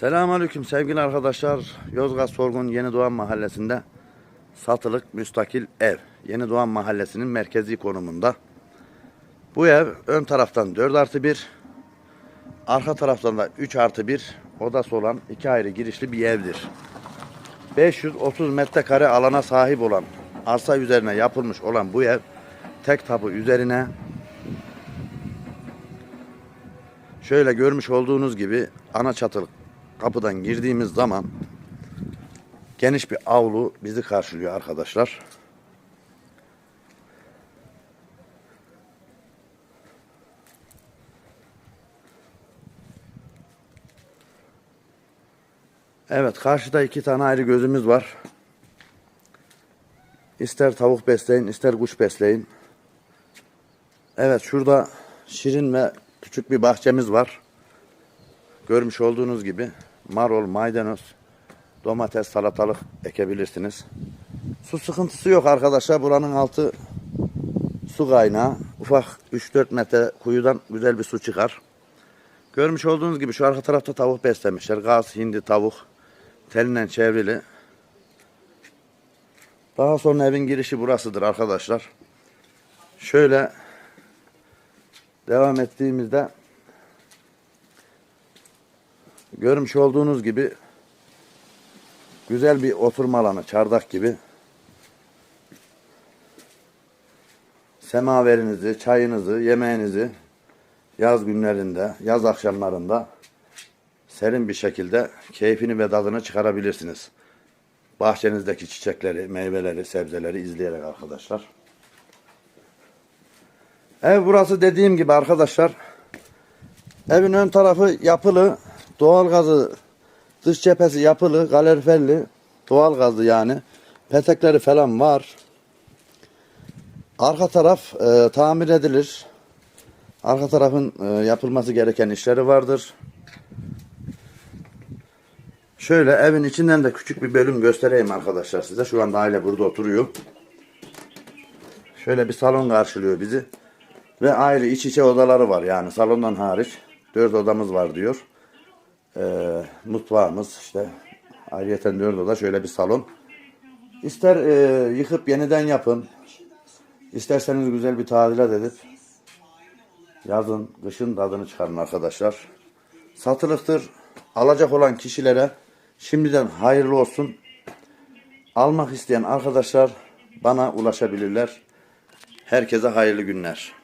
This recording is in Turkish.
Selamünaleyküm sevgili arkadaşlar. Yozgat Sorgun Yeni Doğan Mahallesi'nde satılık müstakil ev. Yeni Doğan Mahallesi'nin merkezi konumunda. Bu ev ön taraftan 4 artı 1, arka taraftan da 3 artı 1 odası olan iki ayrı girişli bir evdir. 530 metrekare alana sahip olan arsa üzerine yapılmış olan bu ev tek tapu üzerine Şöyle görmüş olduğunuz gibi ana çatı kapıdan girdiğimiz zaman geniş bir avlu bizi karşılıyor arkadaşlar. Evet karşıda iki tane ayrı gözümüz var. İster tavuk besleyin ister kuş besleyin. Evet şurada şirin ve küçük bir bahçemiz var. Görmüş olduğunuz gibi marul, maydanoz, domates, salatalık ekebilirsiniz. Su sıkıntısı yok arkadaşlar. Buranın altı su kaynağı. Ufak 3-4 metre kuyudan güzel bir su çıkar. Görmüş olduğunuz gibi şu arka tarafta tavuk beslemişler. Gaz, hindi, tavuk. Teline çevrili. Daha sonra evin girişi burasıdır arkadaşlar. Şöyle devam ettiğimizde görmüş olduğunuz gibi güzel bir oturma alanı, çardak gibi. Semaverinizi, çayınızı, yemeğinizi yaz günlerinde, yaz akşamlarında serin bir şekilde keyfini ve tadını çıkarabilirsiniz. Bahçenizdeki çiçekleri, meyveleri, sebzeleri izleyerek arkadaşlar. Ev burası dediğim gibi arkadaşlar. Evin ön tarafı yapılı. Doğalgazı dış cephesi yapılı, kaloriferli. Doğalgazlı yani. Petekleri falan var. Arka taraf e, tamir edilir. Arka tarafın e, yapılması gereken işleri vardır. Şöyle evin içinden de küçük bir bölüm göstereyim arkadaşlar size. Şu anda aile burada oturuyor. Şöyle bir salon karşılıyor bizi. Ve ayrı iç içe odaları var yani salondan hariç. Dört odamız var diyor. Ee, mutfağımız işte ayrıyeten dört oda şöyle bir salon. İster e, yıkıp yeniden yapın. İsterseniz güzel bir tadilat edip yazın, kışın tadını çıkarın arkadaşlar. Satılıktır. Alacak olan kişilere şimdiden hayırlı olsun. Almak isteyen arkadaşlar bana ulaşabilirler. Herkese hayırlı günler.